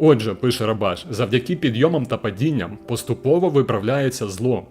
Отже, пише Рабаш, завдяки підйомам та падінням поступово виправляється зло.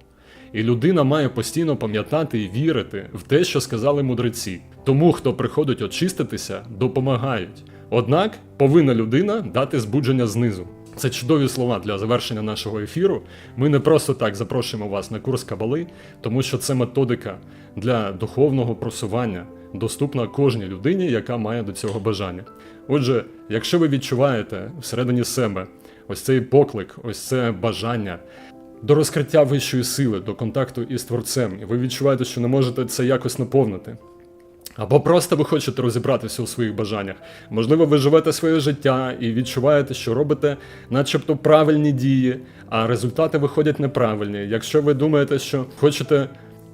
І людина має постійно пам'ятати і вірити в те, що сказали мудреці. Тому, хто приходить очиститися, допомагають. Однак повинна людина дати збудження знизу. Це чудові слова для завершення нашого ефіру. Ми не просто так запрошуємо вас на курс Кабали, тому що це методика для духовного просування, доступна кожній людині, яка має до цього бажання. Отже, якщо ви відчуваєте всередині себе ось цей поклик, ось це бажання до розкриття вищої сили, до контакту із творцем, і ви відчуваєте, що не можете це якось наповнити. Або просто ви хочете розібратися у своїх бажаннях. Можливо, ви живете своє життя і відчуваєте, що робите начебто правильні дії, а результати виходять неправильні. Якщо ви думаєте, що хочете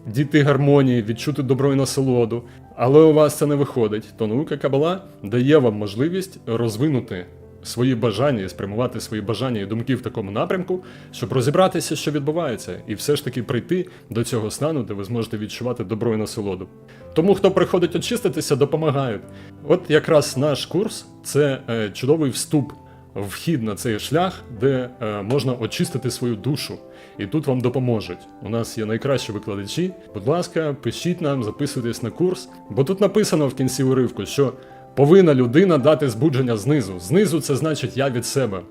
дійти гармонії, відчути добро і насолоду, але у вас це не виходить, то наука Кабала дає вам можливість розвинути свої бажання і спрямувати свої бажання і думки в такому напрямку, щоб розібратися, що відбувається, і все ж таки прийти до цього стану, де ви зможете відчувати добро і насолоду. Тому, хто приходить очиститися, допомагають. От якраз наш курс це е, чудовий вступ, вхід на цей шлях, де е, можна очистити свою душу. І тут вам допоможуть. У нас є найкращі викладачі. Будь ласка, пишіть нам, записуйтесь на курс, бо тут написано в кінці уривку, що повинна людина дати збудження знизу. Знизу це значить я від себе.